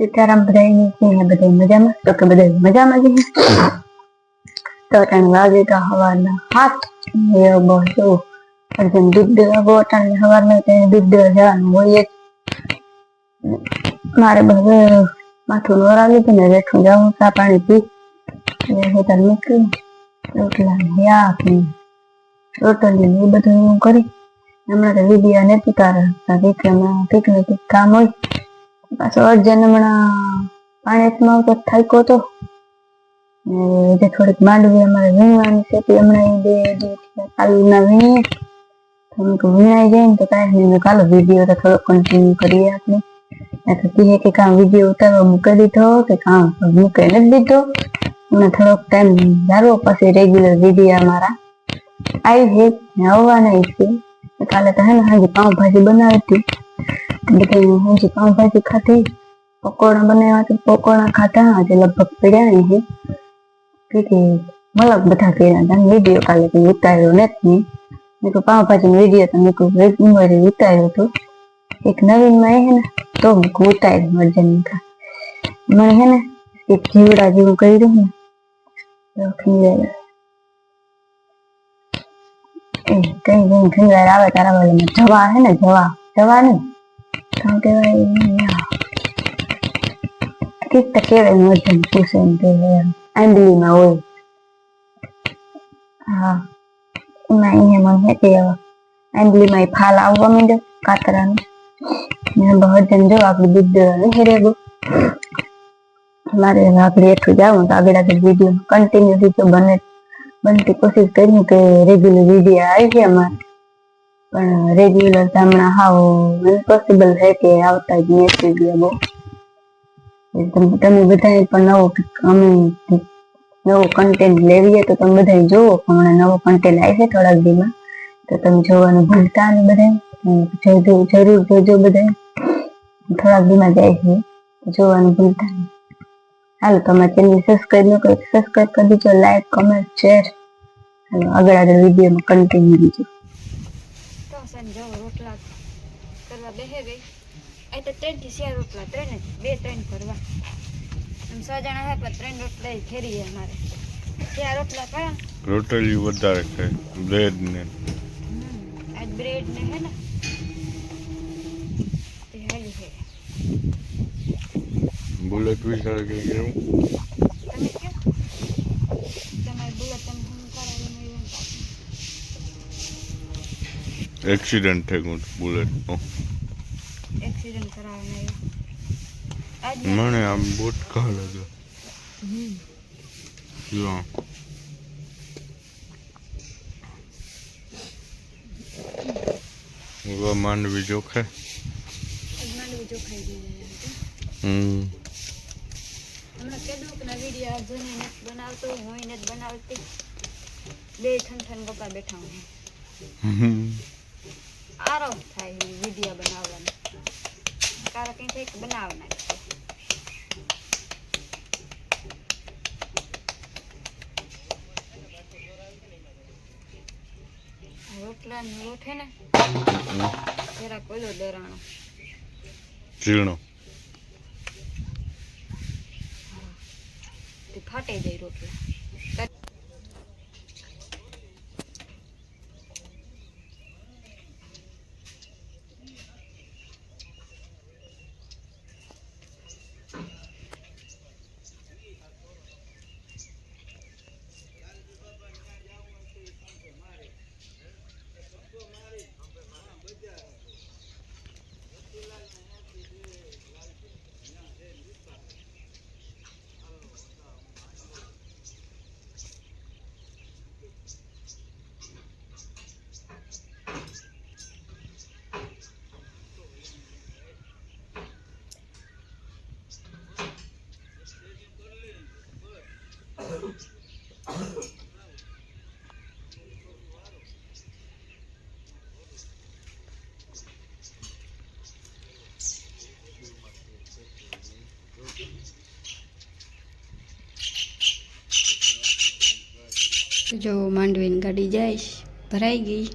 સીતારામ બધાય છે બધા મજામાં? તો કે બધા મજામાં છે. તો ત્રણ વાગે તો હવારના હાથ એવો બહુ અર્જુન દૂધ દેવા ગયો અટાણે સવારમાં તેને દૂધ દેવા જવાનું હોય મારે બધે માથું નોરાવી હતું ને રેઠું જાઉં ચા પાણી પી. હેતર મૂકી રોટલા યાક ને રોટલી એ બધું હું કરી. હમણાં તો વિદ્યા નથી તારા કંઈક ને કામ હોય. પાછો અર્જન હમણાં પાણીમાં આવતો થાક્યો હતો ને થોડીક માંડવી અમારે વીણવાની છે, તે હમણાં બે દિવસ કાલના વીણીએ. થોડુંક વીણાઈ જાય ને તો કાંઈ નહીં ચાલો વીડિયો તો થોડો કન્ટિન્યુ કરીએ આપણે. આ તો કે કામ વીડિયો ઉતારવા મૂકી દીધો, કે કામ મૂકે નથી દીધો. અને થોડોક ટાઈમ ધારવો પછી રેગ્યુલર વીડિયો અમારા. આવી છે આવવાના છે. કાલે તો હે ને હાજી પાઉંભાજી બનાવી હતી. બધા હાજી પાઉંભાજી ખાધી. પકોડા બનાવ્યા પકોડા ખાતા આજે લગભગ પડ્યા છે કે મલક બધા કર્યા હતા વીડિયો કાલે કંઈ ઉતાર્યો નથી. મેં કહું પાઉંભાજીનો વીડિયો તો મેં કોઈ રેગ્યુલર ઉતાર્યો હતો. એક નવીનમાં હે ને, તો મેં કહું ઉતાર્યું અર્જન મને હે ને, એક જીવડા જેવું કર્યું ને, તો કઈ કઈ ખંગાર આવે તારા વાળા જવા હે ને, જવા. જવા નહીં. કહેવાય કીક તો કહેવાય મર્જન પૂછે ને કે આંબલીમાં હોય હા એમાં અહીંયા મને હે કે આંબલીમાં ફાલ આવવા માંડ્યો કાતરાનો ને બહજન જો આપણું દૂધ હેરે ગયો મારે આગળ હેઠું જાવું તો આગળ આગળ વીડિયો કન્ટિન્યુ રીતે બને બનતી કોશિશ કરી કે રેગ્યુલર વીડિયો આવી ગયા અમારે પણ રેગ્યુલર તો હમણાં હાવ ઇમ્પોસિબલ છે કે આવતા જ મેસેજ બહુ. તમે બધાએ પણ નવો અમે નવો કન્ટેન્ટ લેવીએ તો તમે બધા જોવો. હમણાં નવો કન્ટેન્ટ આવી છે થોડાક દીમાં તો તમે જોવાનું ભૂલતા ને બધા જરૂર જોજો બધા થોડાક દીમાં જાય છે. જોવાનું ભૂલતા નહીં. હાલો તમારા ચેનલ સબસ્ક્રાઈબ ન કરો સબસ્ક્રાઈબ કરી દીજો. લાઈક કમેન્ટ શેર હાલો, આગળ આગળ વિડીયોમાં કન્ટિન્યુ દીજો તો સન જો રોટલા કરવા બેહે ગઈ આ તો ત્રણથી ચાર રોટલા ત્રણ જ બે ત્રણ કરવા એમ સો જણા હે પણ ત્રણ રોટલા ફેરી અમારે ચાર રોટલા કયા રોટલી વધારે ખાય બ્રેડ ને. આજ બ્રેડ ને હે ને. તે હેલું હે. બુલેટ વિશાળ કે કેમ એક્સિડન્ટ થઈ ગયું બુલેટનો એક્સિડન્ટ કરાવવાના મને આમ બહુ કા લાગે. હમ જો ઉવા માંડવી જોખે આજ માંડવી ચોખાઈ ગઈ હમ. હમણાં કેદુકના વીડિયો જોઈને નથી બનાવતો હું નથી બનાવતી. બે ઠન ઠન પપ્પા બેઠા હું આરામ થાય વીડિયો બનાવવાનો. કારણ કંઈ કંઈક બનાવ નાખે રોટલા હે ને જરાક ઓલો દરાણો. ઝીણો. તે ફાટે જાય રોટલા. જો માંડવીની ગાડી જઈશ ભરાઈ ગઈ.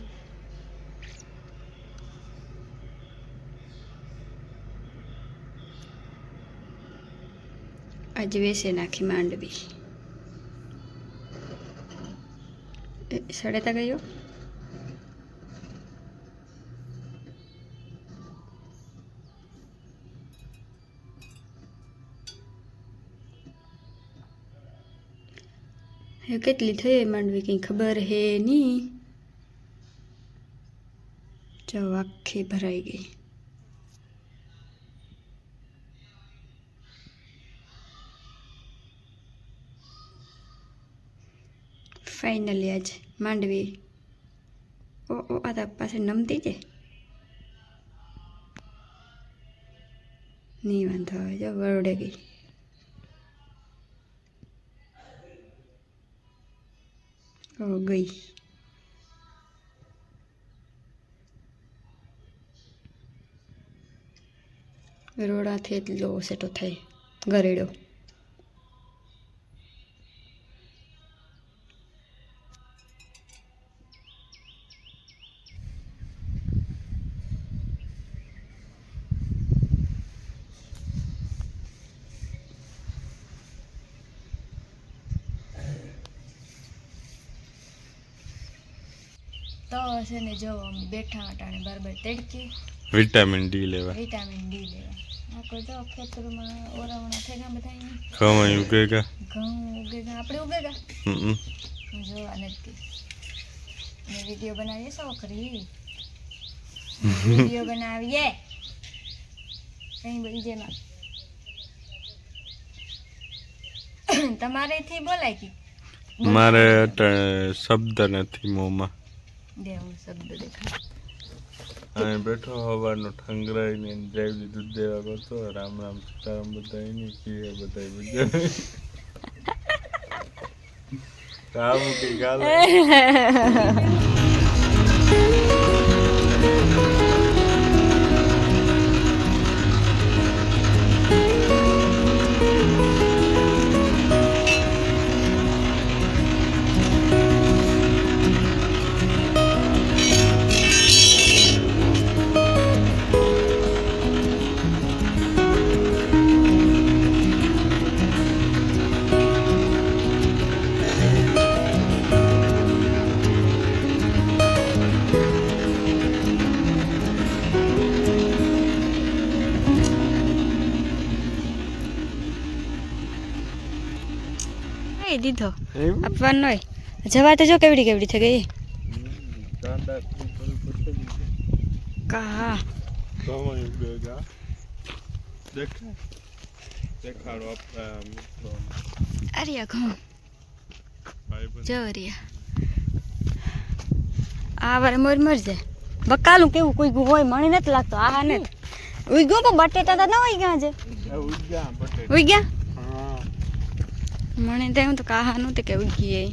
આજે વેસે નાખી માંડવી. સડેતા ગયો? હવે કેટલી થઈ માંડવી? કંઈ ખબર હે નહીં જો આખી ભરાઈ ગઈ. ફાઇનલી આજ માંડવી. ઓ ઓ, આ તો પાસે નમતી છે. નહીં વાંધો આવે જો વરડે ગઈ. ગઈ. રોડાથી એટલો સેટો થાય ગરેડો તો છે ને જો અમે બેઠા અટાણે બરાબર તડકી વિટામિન ડી લેવા. વિટામિન ડી લેવા. આખો જો ખેતરમાં ઓરાવણા થઈ ગયા બધા ખવાય ઉગેગા. ઘઉં ઉગેગા. આપણે ઉગેગા? હમ જો નથી ને વીડિયો બનાવીએ સો કરી વીડિયો બનાવીએ. કઈ બીજેમાં તમારેથી બોલાય કે? મારે શબ્દ નથી મોંમાં. શબ્દ દેખાય. બેઠો હવાનો ઠંગરાઈને ડ્રાઈવ દૂધ દેવા કરતો રામ રામ સીતારામ બધા એની બધા બધા કામ કે ગાલ દીધો. આપવાનો હોય. જવા તો જો કેવડી કેવડી થઈ ગઈ. કા સમય ઉગેગા દેખાય દેખાડો ઘઉં. જો અરિયા. આ વારે મોર મર જાય બકાલું કેવું કોઈ ગયું હોય મણી નથી લાગતો. આ ને ઉઈ ગયો બટેટા તો ના હોય ગયા છે? ઉઈ ગયા હા મને તો એમ તો કાહા નહોતી કે ઉગી એ.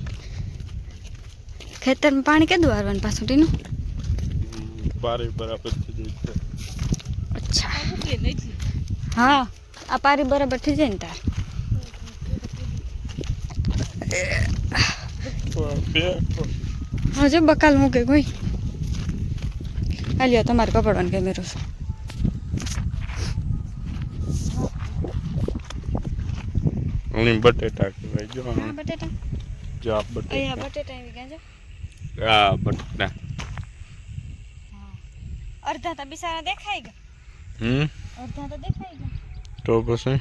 ખેતરમાં પાણી કેદું વારવાનું પાછું ટીનું? પારી બરાબર થઈ જાય અચ્છા. હા આ પારી બરાબર થઈ જાય ને તાર. હજુ હા જો બકાલ મૂકે કોઈ. હાલ્યો તમારે કપડવાનું કેમેરો છે. અહીં બટેટા કહેવાય જો હા બટેટા જો આ અહીંયા બટેટા બટેટા આવી ગયા છે આ બટેટા અડધા તો બિસારા દેખાઈ ગયા હમ અડધા તો દેખાઈ ગયા તો પછી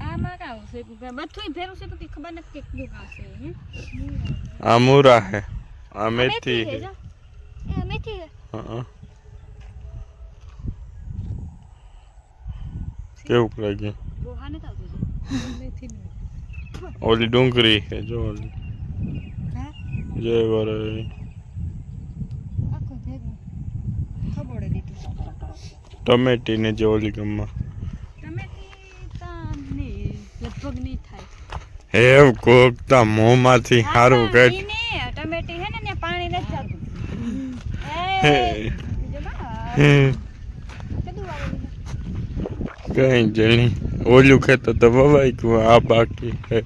આમાં કાં આવશે બધું ભેરું છે તો કંઈ ખબર નથી કેટલું આવશે હે આ મૂરા હે આ મેથી છે હે જો. એ મેથી છે હા કેવું લાગ્યું? ઓલી ડુંગળી હે જો ઓલી. જય વરે આખું ભેગું. ખબોડે દીધું ટમેટી ને જે ઓલી ગમમાં. ટમેટી તા નહીં લગભગ નહીં થાય. હે કોકતા મોંમાંથી સારું હા, કઈ ઈ ને ટમેટી હે ને પાણી નથી જતું હે. એ બીજું બા, કીધું વાવેલું? કઈ જણી. ઓલું ખેતર તો વવાઈ ગયું આ બાકી હે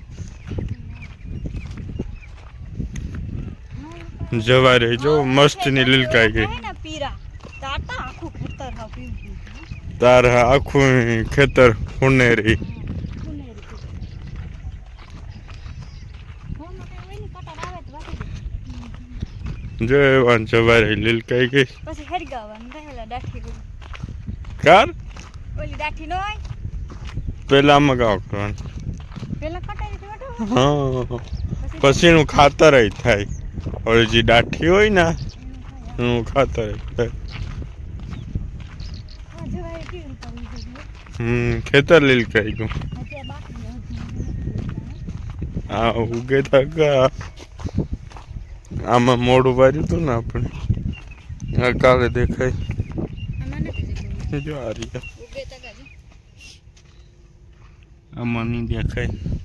જવારે જો મસ્તની લીલકાઈ ગઈ. આખું ખેતર તારે આખું હુનેરી ખેતર. દે જો એવાન સવારે લીલકાઈ ગઈ. પછી હરગાવાનું કાર? ઓલી દાઠી નો હોય? પેલા મગાવ કરવાનું. પેલા કટાઈ હા. પછી નું ખાતર થાય. ઓલી જે દાઠી હોય ને એનું ખાતર થાય. હમ ખેતર લીલકાઈ ગયું. હા ઉગે થકા આમાં મોડું વાર્યું હતું ને આપણે? કાલે દેખાય. આમાં જો આ રહ્યા ઉગે તકા જો આમાં નહીં દેખાય